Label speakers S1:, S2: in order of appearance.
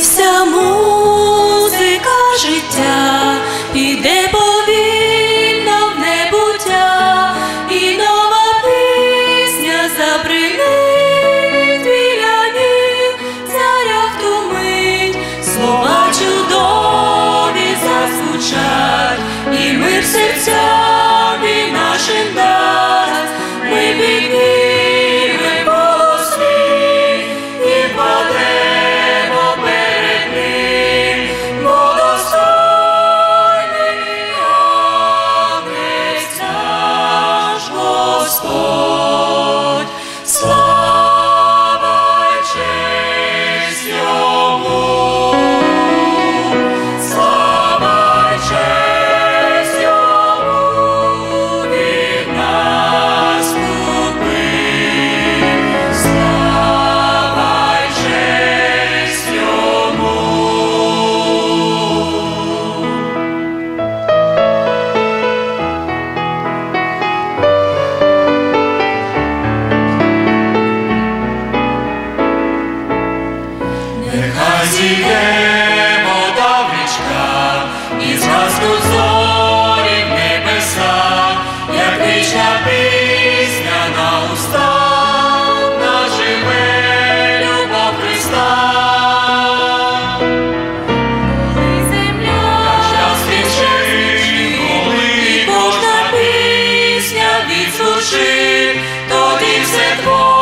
S1: Вся музика життя, іде повільно в небуття, і нова пісня забринить біля ніг, царя слова чудові зазвучать, і мир серця. нехай зійде вода в річка, і зразку зорі в небеса, як вічна пісня на уста, наживе любов Христа. Земля щастичи, коли кожна пісня відзвучить, тоді все твоє.